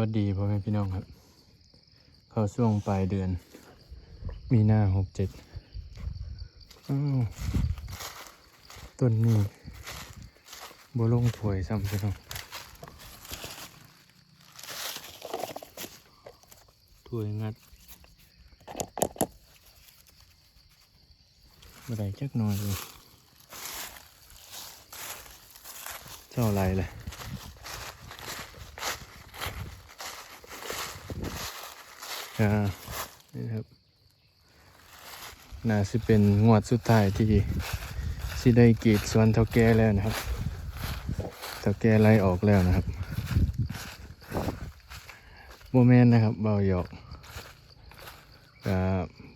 วัสดีพ่อแม่พี่น้องครับ เข้าช่วงปลายเดือน มีนาหกเจ็ดอ้าวต้นนี้บลงถวยซ้ำพี่น้องถวยงัดมาไดจักหน่อยเลยเจ้าอะไรเลยานี่ครับน่าสิเป็นงวดสุดท้ายที่สิได้กรีดสวนเท่าแก่แล้วนะครับเท่าแก่ไล่ออกแล้วนะครับโมเมนนะครับเบาหยอกก็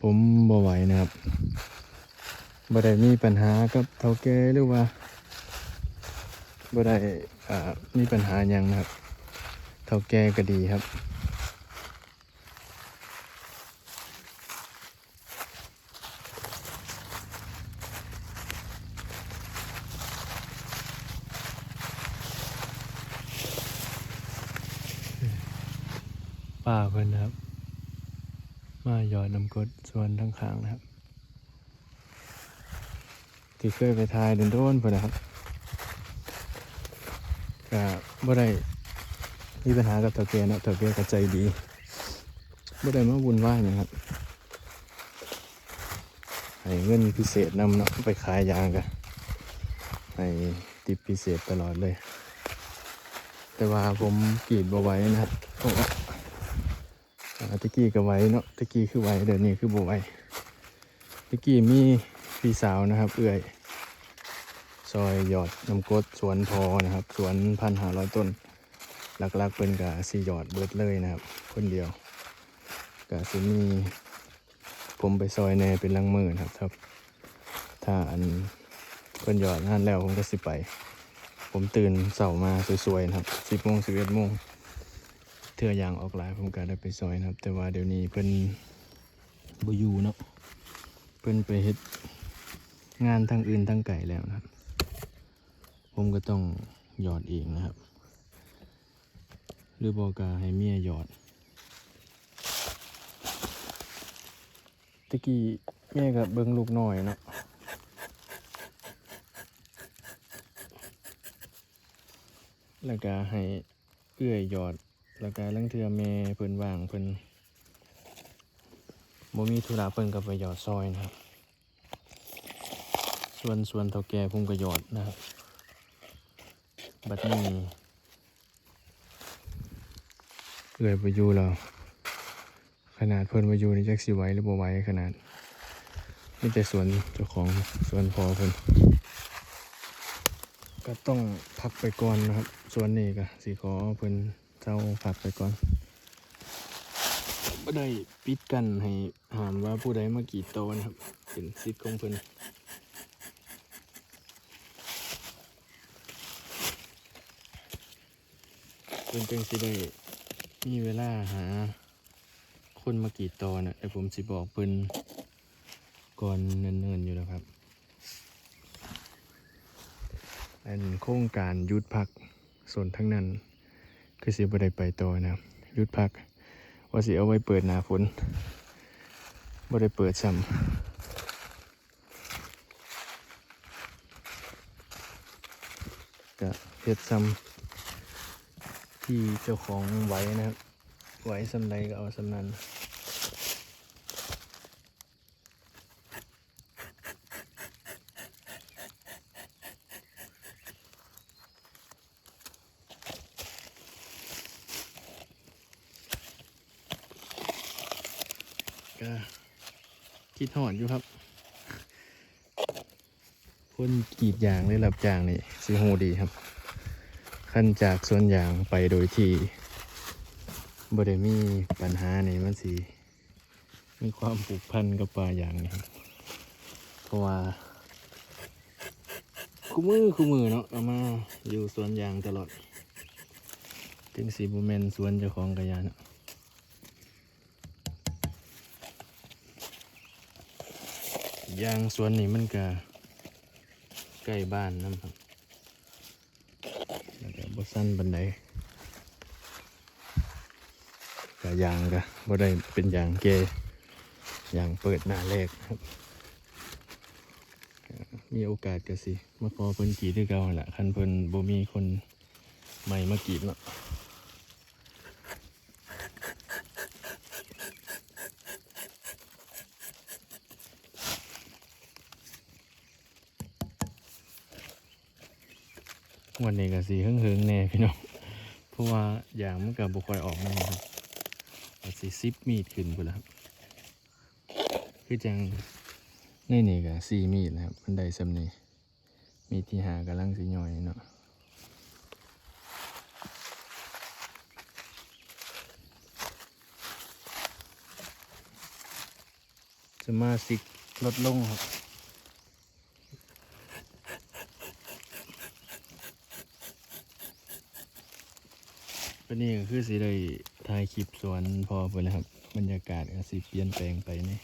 ผมบ่ไหวนะครับบ่ได้มีปัญหากับเท่าแก่หรือว่าบ่ได้อ่ามีปัญหาหยังนะครับ เท่าแก่ก็ดีครับ ป้าเพิ่นนะครับ มาหยอดน้ำกดส่วนทั้งข้างนะครับ ที่เคยไปทายเดินโดนเพิ่นนะครับก็บ่ได้มีปัญหากับเถาแก่เนาะเถาแก่ก็ใจดีบ่ได้มาวุ่นวายหยังครับให้เงินพิเศษนำเนาะไปขายยางกันให้ติปพิเศษตลอดเลย แต่ว่าผมกรีดบ่ไว้นะครับเพราะว่า ตะกี้ก็ไว้เนาะตะกี้คือไว้เดี๋ยวนี้คือบ่ไว้ตะกี้มีพี่สาวนะครับ เอื่อยซอยหยอดน้ำกดสวนพอนะครับ สวนพันหาร้อยต้นหลักๆเป็นกะสีหยอดเบิดเลยนะครับ คนเดียวกะสิมีผมไปซอยแน่เป็นลังมือนะครับครับ ถ้าอันเพิ่นหยอดงานแล้วผมก็สิไป ผมตื่นเสาร์มาสวยๆนะครับสิบโมงสิบเอ็ดโมง เทื่อยางออกหลายผมก็ได้ไปซอยนะครับ แต่ว่าเดี๋ยวนี้เพิ่นบอยู่เนาะเพิ่นไปเฮ็ดงานทางอื่นทางไก่แล้วนะครับ ผมก็ต้องหยอดเองนะครับ หรือบอกาให้เมียหยอดตะกี้เมียกับเบิ้งลูกน้อยเนาะแล้วก็ให้เอื้อยหยอด แล้วก็ลังเทือแม่เพิ่นว่างเพิ่นบ่มีธุระเพิ่นก็ไปหยอดซอยนะครับ ส่วนส่วนเท่าแก่ผมก็หยอดนะครับ บัดนี้เอื้อยไปอยู่แล้วขนาดเพิ่นมาอยู่นี่จักสิไหวหรือบ่ไหวขนาดนี่แต่สวนเจ้าของสวนพอเพิ่นก็ต้องพักไปก่อนนะครับ ส่วนนี้ก็สิขอเพิ่น เจ้าพักไปก่อนไม่ได้ปิดกันให้หามว่าผู้ใดมากรีดโตวนะครับเป็นสิทธิ์ของเพิ่นเพิ่นจึงสิได้มีเวลาหา คนมากรีดโตวนะแต่ผมสิบอกเพิ่นก่อนเนินๆอยู่แล้วครับ อันโครงการยุดพักส่วนทั้งนั้น คือสิบ่ได้ไปต่อนะครับหยุดพัก ว่าสิเอาไว้เปิดหน้าฝนบ่ได้เปิดซ้ำก็เฮ็ดซ้ำที่เจ้าของไว้นะครับ ไว้สำใดก็เอาซ้ำนั้น คิดหอดอยู่ครับ คนกรีดยางหรือรับจางนี่สิโหดีครับ ขั้นจากสวนยางไปโดยที่บ่ได้มีปัญหานี่มันสิมีความผูกพันกับป่ายางนี่ครับเพราะว่าคู่มือคู่มือเนาะเอามาอยู่สวนยางตลอดถึงสีบุแมนสวนเจ้าของกระยาเนาะ ยางสวนนี่มันก็ใกล้บ้านนำครับแล้วก็บ่สั้นบันไดก็ยางก็บ่ได้เป็นยางเกยยางเปิดหน้าแรกครับ มีโอกาสก็สิมาขอเพิ่นกรีดด้วยเก่าหั่นล่ะคันเพิ่นบ่มีคนใหม่มากรีดเนาะ วันนี้ก็สิเฮิงแน่พี่น้องเพราะว่ายางมันก็บ่ค่อยออกมาครับสิซิปมีดขึ้นพุ่นล่ะครับคือจังในนี่ก็สีมีดนะครับมันได้สำนีมีที่หากำลังสิย่อยเนาะสมาชิกลดลงครับ วันนี้ก็คือสิได้ถ่ายคลิปสวนพอไปแล้วครับ บรรยากาศก็สิเปลี่ยนแปลงไปนี่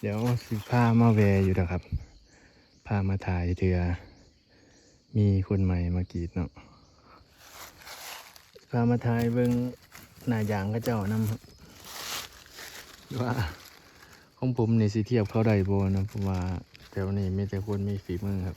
เดี๋ยวสิพามาแวอยู่นะครับพามาถ่ายเถือมีคนใหม่มากรีดเนาะพามาถ่ายเบิ่งหน้ายางก็เจ้านำ ว่าของผมในสิเทียบเขาได้บ่นะเพราะว่าแถวนี้มีแต่คนมีฝีมือครับ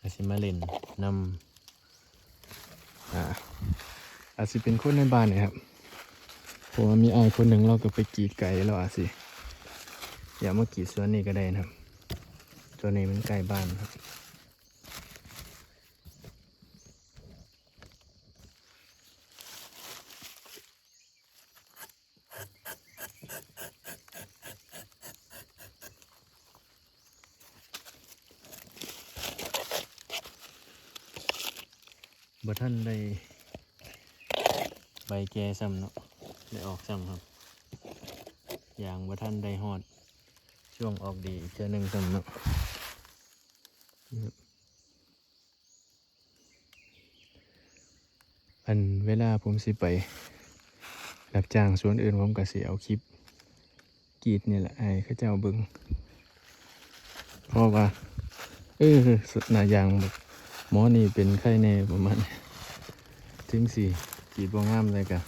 อาจสิมาเล่นนำ อาจสิเป็นคนในบ้านเนะครับเพราะว่ามีไอายคนหนึ่งเราก็ไปกีดไก่แล้วอาจสิอย่ามากีดสวนนี่ก็ได้นะครับตัวนี้มันใกล้บ้านครับบ่ท่านได้ ใบแกซ้ำเนาะได้ออกซ้ำครับอย่างบ่ท่านได้ฮอด ช่วงออกดีอีกเทือหนึ่งซ้ำเนาะอันเวลาผมสิไปรับจ้างสวนอื่นผมก็สิเอาคลิปกรีดนี่แหละให้เขาเจ้าเบิงเพราะว่าเออสุดหนายางแบบหมอนี่เป็นไข้แน่ประมาณนี้ถึงสี่ ขีดบ่งามเลยกะ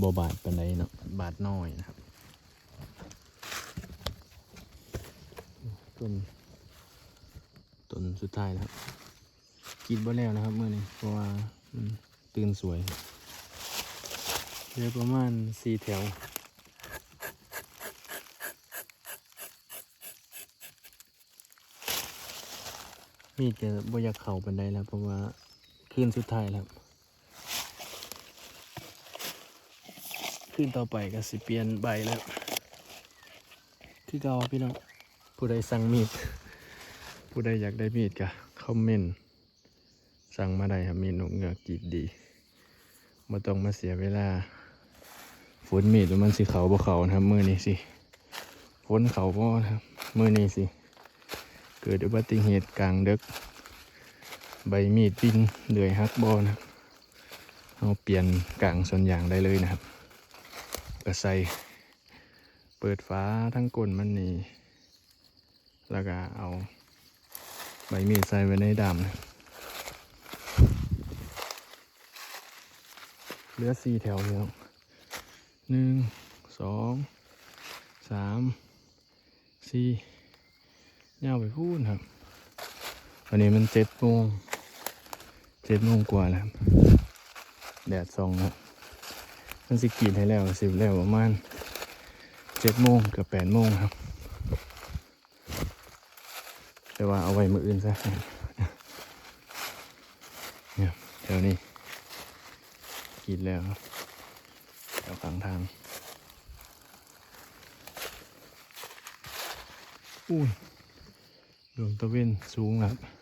บ่บาดปานใดเนาะบาดน้อยนะครับต้นต้นสุดท้ายแล้วครับกีดบ่แล้วนะครับเมื่อนี้เพราะว่ามันตื่นสวยเหลือประมาณสี่แถวมีดจะบ่อยากเข่าปันไดแล้วเพราะว่า คืนสุดท้ายแล้วคืนต่อไปก็สิเปลี่ยนใบแล้ว คือเก่าพี่น้อง ผู้ใดสั่งมีด ผู้ใดอยากได้มีดก็คอมเมนต์สั่งมาได้ครับมีดนกเงือกกีดดีมาต้องมาเสียเวลาฝนมีดมันสิเขาบ่เขานะครับมือนี้สิฝนเขาบ่นะครับมือนี้สิ เกิดอุบัติเหตุกลางดึก ใบมีดปิ้นเดือยฮักบอนะครับเอาเปลี่ยนกลางส่วนอย่างได้เลยนะครับก็ใสเปิดฟ้าทั้งก้นมันนี่แล้วก็เอาใบมีดใส่ไว้ในดำนะเหลือสี่แถวแล้วหนึ่งสองสามสี่ยาวไปพูดครับวันนี้มันเจ็ดโมง จ็ดโมงกว่าแล้วแดดส่องครับมันสิกีดให้แล้วสิบแล้วประมาณเจ็ดโมงกือบแปดโมงครับ แต่ว่าเอาไว้มืออื่นซะเนี่ยแถวนี้กรีดแล้วครับแถวฝั่งทางอุ้ยดวงตะเวนสูงครับ